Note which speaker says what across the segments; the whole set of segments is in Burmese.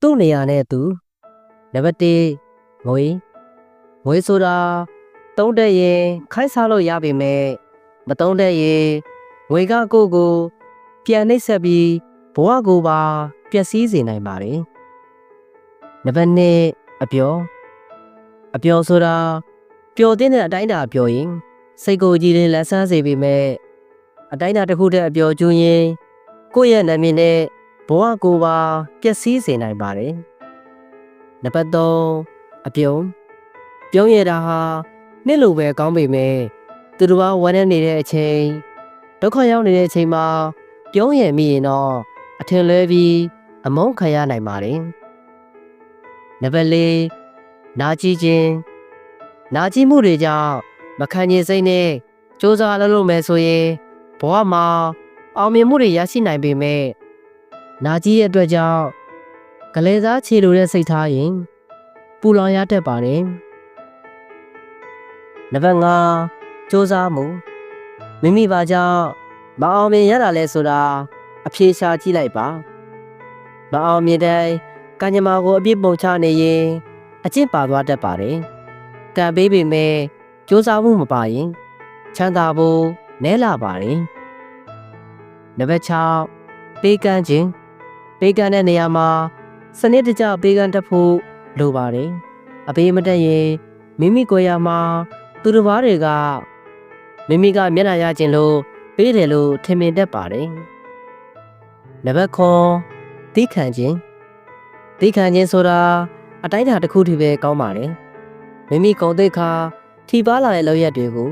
Speaker 1: သူ့နေရာနဲ့သူနံပါတ်1ငွေငွေဆိုတာတုံးတဲ့ရင်ခိုင်းစားလို့ရပေမဲ့မတုံးတဲ့ရင်ငွေကကိုယ့်ကိုပြန်နှိပ်ဆက်ပြီးဘဝကိုပါပျက်စီးစေနိုင်ပါတယ်နံပါတ်2အပျော်အပျော်ဆိုတာပျော်တဲ့အတိုင်းတာပျော်ရင်စိတ်ကိုကြည်လင်လက်ဆန်းစေပေမဲ့အတိုင်းတာတစ်ခုတည်းအပျော်ကျွန်းရင်ကိုယ့်ရဲ့နာမည်နဲ့ ဘဝကိုပါပျက်စီးစေနိုင်ပါတယ်နံပါတ်3အပြုံးပြုံးရတာဟာနှစ်လိုပဲကောင်းပေမဲ့သူတို့ကဝမ်းနေနေတဲ့အချိန်ဒုက္ခရောက်နေတဲ့အချိန်မှာပြုံးရမိရင်တော့အထင်လွဲပြီးအမုန်းခံရနိုင်ပါတယ်နံပါတ်4နာကြည့်ခြင်းနာကြည့်မှုတွေကြောင့်မခံချင်စိတ်နဲ့စ조사လုပ်လို့မယ်ဆိုရင်ဘဝမှာအောင်မြင်မှုတွေရရှိနိုင်ပေမဲ့ နာကြီးရဲ့အတွက်ကြောင့်ကလေးစားခြေလိုတဲ့စိတ်ထားရင်ပူလောင်ရတတ်ပါတယ်နံပါတ်5စူးစမ်းမှုမိမိပါကြောင့်မအောင်မြင်ရတာလဲဆိုတာအဖြေရှာကြည့်လိုက်ပါမအောင်မြင်တဲ့ကံကြမ္မာကိုအပြစ်ပုံချနေရင်အကျင့်ပါသွားတတ်ပါတယ်ကံပေးပေမဲ့စူးစမ်းမှုမပါရင်ချမ်းသာဖို့နဲလာပါတယ်နံပါတ်6ပေးကမ်းခြင်း ပေးကမ်းတဲ့နေရာမှာစနစ်တကျပေးကမ်းတတ်ဖို့လိုပါတယ်အပေးမတတ်ရင်မိမိကိုယ်ရမှာသူတစ်ပါးတွေကမိမိကမျက်နှာရခြင်းလို့ပေးတယ်လို့ထင်မြင်တတ်ပါတယ်နံပါတ်9သိခံခြင်းသိခံခြင်းဆိုတာအတိုင်းအတာတစ်ခုတည်းပဲကောင်းပါတယ်မိမိကိုယ်သိက္ခာထိပါလာတဲ့လောက်ရက်တွေကို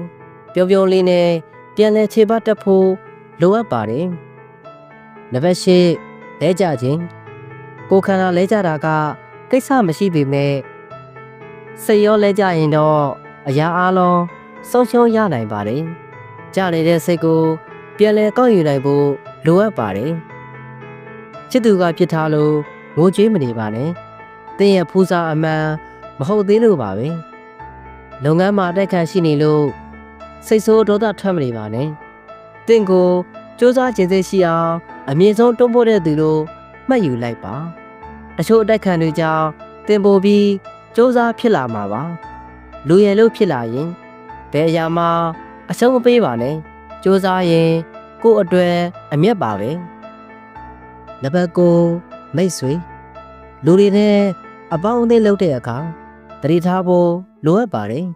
Speaker 1: ပျော်ပျော်လေးနဲ့ပြန်လည်ခြေပတ်တက်ဖို့လိုအပ်ပါတယ်နံပါတ်10 လဲကြခြင်းကိုယ်ခန္ဓာလဲကြတာကကိစ္စမရှိပေမဲ့စိတ်ရောလဲကြရင်တော့အရာအလုံးဆုံးရှုံးရနိုင်ပါတယ်ကြနေတဲ့စိတ်ကိုပြန်လည်ကောက်ယူနိုင်ဖို့လိုအပ်ပါတယ်ချစ်သူကပြစ်ထားလို့ငိုကြွေးမနေပါနဲ့တင်းရဲ့ဖူးစာအမှန်မဟုတ်သေးလို့ပါပဲလုပ်ငန်းမှာတိုက်ခတ်ရှိနေလို့စိတ်ဆိုးဒေါသထွက်မနေပါနဲ့တင့်ကို စူးစမ်းခြင်းစိတ်ရှိအောင်အမြင့်ဆုံးတွန်းပို့တဲ့သူတို့မှတ်ယူလိုက်ပါတချို့အတိုက်ခံတွေကြောင့်တင်ပို့ပြီးစူးစမ်းဖြစ်လာမှာပါလူရယ်လို့ဖြစ်လာရင်ဘယ်အရာမှအဆုံးမပေးပါနဲ့စူးစမ်းရင်ကိုယ့်အတွက်အမျက်ပါပဲနံပါတ်9မိတ်ဆွေလူတွေနဲ့အပေါင်းအသင်းလုပ်တဲ့အခါတတိထားဖို့လိုအပ်ပါတယ်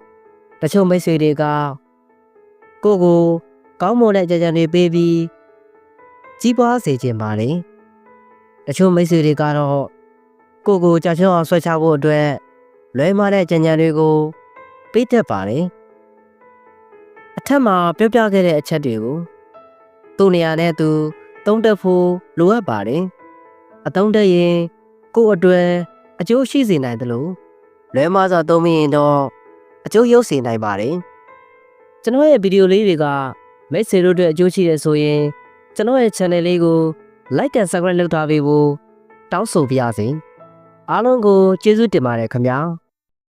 Speaker 1: တချို့မိတ်ဆွေတွေကကိုယ့်ကို ကောင်းမွန်တဲ့ကြံကြံတွေပေးပြီးကြီးပွားစေခြင်းပါလေတချို့မိတ်ဆွေတွေကတော့ကိုယ့်ကိုကြာချောအောင်ဆွဲချဖို့အတွက်လွဲမားတဲ့ကြံကြံတွေကိုပေးတတ်ပါလေအထက်မှာပြောပြခဲ့တဲ့အချက်တွေကိုသူ့နေရာနဲ့သူသုံးတက်ဖို့လိုအပ်ပါတယ်အသုံးတက်ရင်ကိုယ့်အတွက်အကျိုးရှိစေနိုင်တယ်လို့လွဲမားစွာသုံးမိရင်တော့အကျိုးရုပ်စေနိုင်ပါတယ်ကျွန်တော်ရဲ့ဗီဒီယိုလေးတွေက မိတ်ဆွေတို့အတွက်အကျိုးရှိတယ်ဆိုရင်ကျွန်တော်ရဲ့ channel လေးကို like and subscribe လုပ်ထားပေးဖို့တောင်းဆိုပါရစေအားလုံးကိုကျေးဇူးတင်ပါတယ်ခင်ဗျာ